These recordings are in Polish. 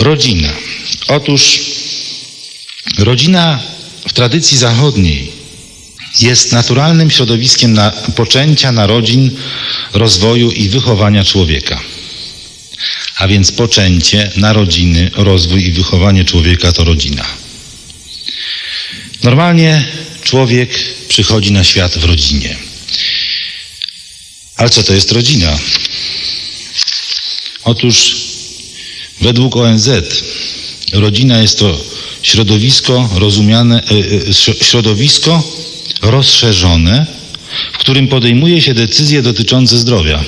Rodzina. Otóż rodzina w tradycji zachodniej jest naturalnym środowiskiem na poczęcia narodzin, rozwoju i wychowania człowieka. A więc poczęcie, narodziny, rozwój i wychowanie człowieka to rodzina. Normalnie człowiek przychodzi na świat w rodzinie. Ale co to jest rodzina? Otóż według ONZ rodzina jest to środowisko rozumiane, e, e, środowisko rozszerzone, w którym podejmuje się decyzje dotyczące zdrowia.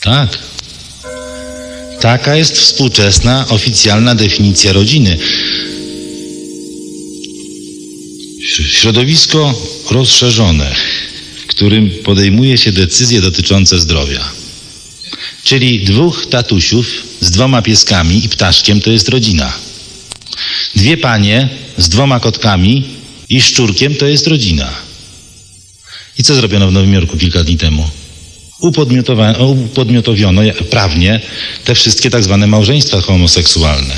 Tak. Taka jest współczesna oficjalna definicja rodziny. Środowisko rozszerzone, w którym podejmuje się decyzje dotyczące zdrowia. Czyli dwóch tatusiów z dwoma pieskami i ptaszkiem to jest rodzina. Dwie panie z dwoma kotkami i szczurkiem to jest rodzina. I co zrobiono w Nowym Jorku kilka dni temu? Upodmiotowiono prawnie te wszystkie tak zwane małżeństwa homoseksualne.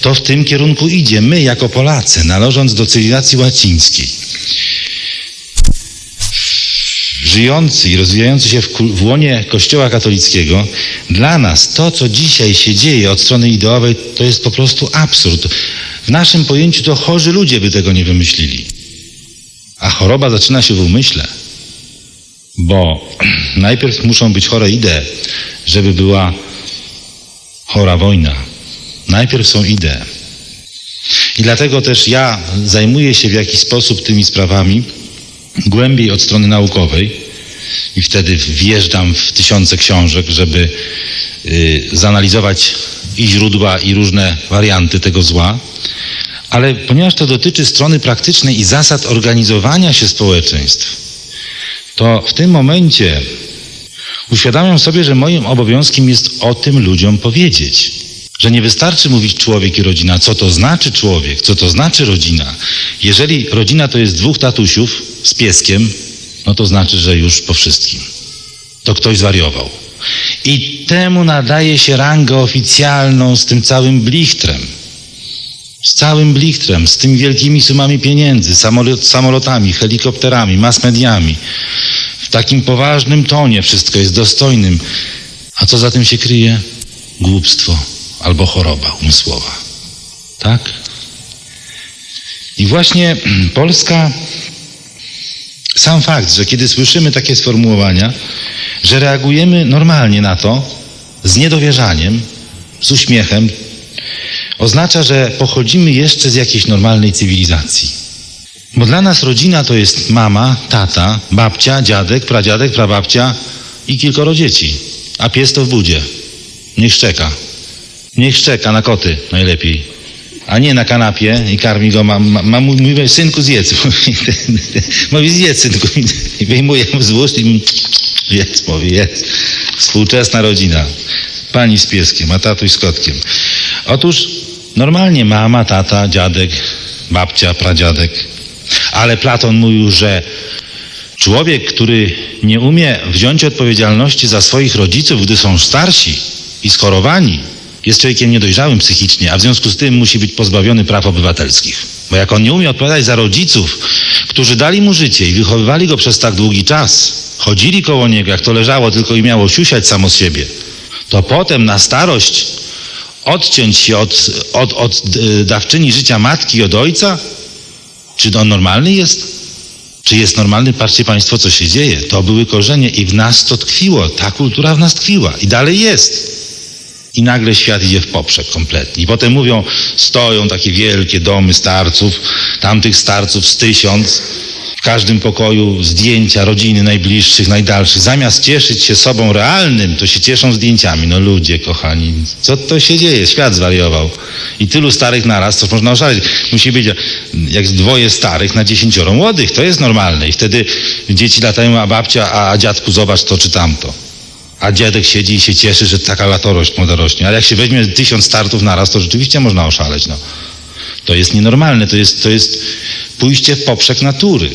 To w tym kierunku idzie. My, jako Polacy, należąc do cywilizacji łacińskiej, żyjący i rozwijający się w, w łonie Kościoła katolickiego, dla nas to, co dzisiaj się dzieje od strony ideowej, to jest po prostu absurd. W naszym pojęciu to chorzy ludzie by tego nie wymyślili. A choroba zaczyna się w umyśle. Bo najpierw muszą być chore idee, żeby była chora wojna. Najpierw są idee. I dlatego też ja zajmuję się w jakiś sposób tymi sprawami głębiej od strony naukowej i wtedy wjeżdżam w tysiące książek, żeby y, zanalizować i źródła, i różne warianty tego zła. Ale ponieważ to dotyczy strony praktycznej i zasad organizowania się społeczeństw, to w tym momencie uświadamiam sobie, że moim obowiązkiem jest o tym ludziom powiedzieć. Że nie wystarczy mówić człowiek i rodzina, co to znaczy człowiek, co to znaczy rodzina. Jeżeli rodzina to jest dwóch tatusiów z pieskiem, no to znaczy, że już po wszystkim. To ktoś zwariował. I temu nadaje się rangę oficjalną z tym całym blichtrem. Z całym blichtrem, z tymi wielkimi sumami pieniędzy, samolot, samolotami, helikopterami, mass mediami. W takim poważnym tonie wszystko jest dostojnym. A co za tym się kryje? Głupstwo albo choroba umysłowa. Tak? I właśnie Polska, sam fakt, że kiedy słyszymy takie sformułowania, że reagujemy normalnie na to, z niedowierzaniem, z uśmiechem, oznacza, że pochodzimy jeszcze z jakiejś normalnej cywilizacji. Bo dla nas rodzina to jest mama, tata, babcia, dziadek, pradziadek, prababcia i kilkoro dzieci. A pies to w budzie. Niech szczeka. Niech szczeka na koty najlepiej. A nie na kanapie i karmi go, mam, mam, mam mówię, synku zjedz. Mówi, zjedz synku. I wyjmuję mu z i jedz, mówi, jedz. Współczesna rodzina. Pani z pieskiem, a tatuś z kotkiem. Otóż normalnie mama, tata, dziadek, babcia, pradziadek. Ale Platon mówił, że człowiek, który nie umie wziąć odpowiedzialności za swoich rodziców, gdy są starsi i schorowani, jest człowiekiem niedojrzałym psychicznie, a w związku z tym musi być pozbawiony praw obywatelskich. Bo jak on nie umie odpowiadać za rodziców, którzy dali mu życie i wychowywali go przez tak długi czas, chodzili koło niego, jak to leżało, tylko i miało siusiać samo z siebie, to potem na starość odciąć się od, od, od y, dawczyni życia matki od ojca? Czy on normalny jest? Czy jest normalny? Patrzcie Państwo, co się dzieje. To były korzenie i w nas to tkwiło. Ta kultura w nas tkwiła i dalej jest. I nagle świat idzie w poprzek kompletnie. I potem mówią, stoją takie wielkie domy starców, tamtych starców z tysiąc, w każdym pokoju zdjęcia rodziny najbliższych, najdalszych. Zamiast cieszyć się sobą realnym, to się cieszą zdjęciami. No ludzie, kochani, co to się dzieje? Świat zwariował. I tylu starych naraz, to można oszaleć. Musi być jak dwoje starych na dziesięcioro młodych. To jest normalne. I wtedy dzieci latają, a babcia, a dziadku zobacz to czy tamto. A dziadek siedzi i się cieszy, że taka latorość młoda rośnie. Ale jak się weźmie tysiąc startów naraz, to rzeczywiście można oszaleć. No. To jest nienormalne, to jest, to jest pójście w poprzek natury.